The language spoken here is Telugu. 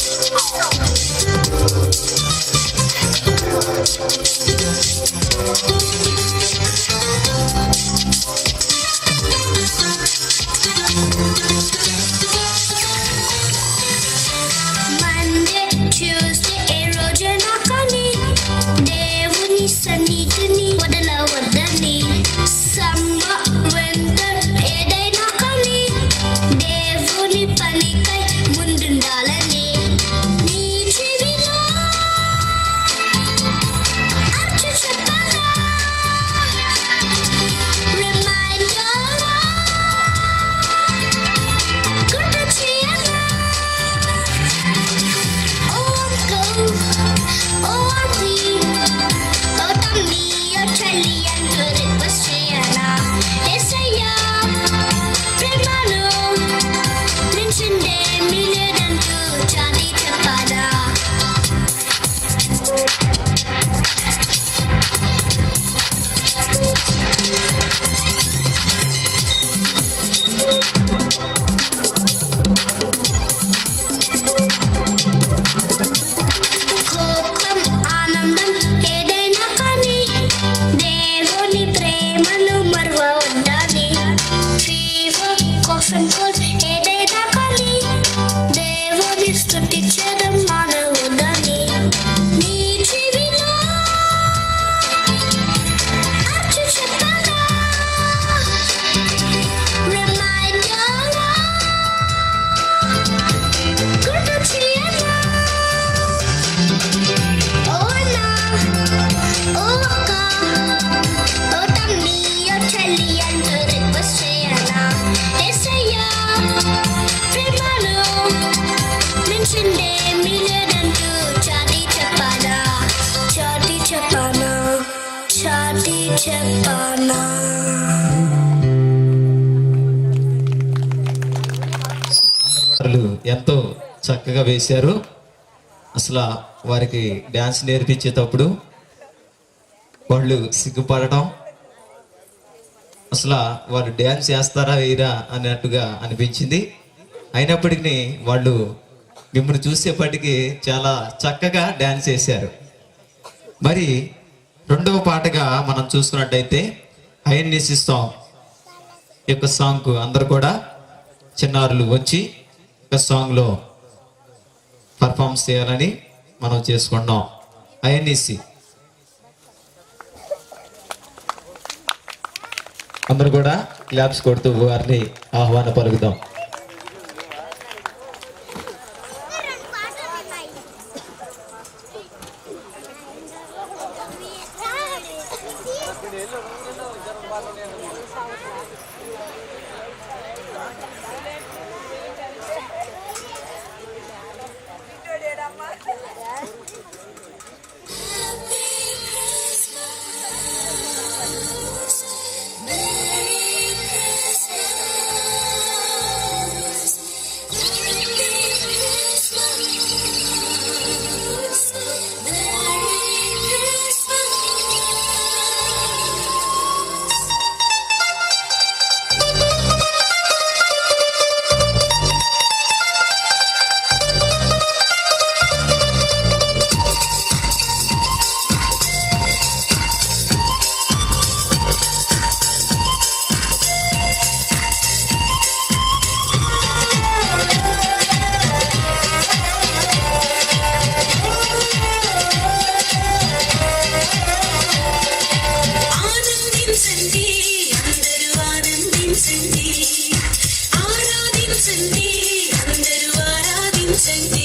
Thank you. Chati ఎంతో చక్కగా వేశారు. అసలు వారికి డ్యాన్స్ నేర్పించేటప్పుడు వాళ్ళు సిగ్గుపడటం అసలు వారు డ్యాన్స్ చేస్తారా వేయరా అన్నట్టుగా అనిపించింది. అయినప్పటికీ వాళ్ళు మిమ్మల్ని చూసేప్పటికీ చాలా చక్కగా డ్యాన్స్ చేశారు. మరి రెండవ పాటగా మనం చూసుకున్నట్టయితే ఐఎన్ఎస్సి సాంగ్ యొక్క సాంగ్కు అందరు కూడా చిన్నారులు వచ్చి ఒక సాంగ్లో పర్ఫార్మెన్స్ చేయాలని మనం చేసుకున్నాం ఐఎన్ఈసి అందరూ కూడా క్లాప్స్ కొడుతూ వారిని ఆహ్వాన పలుకుదాం. Sing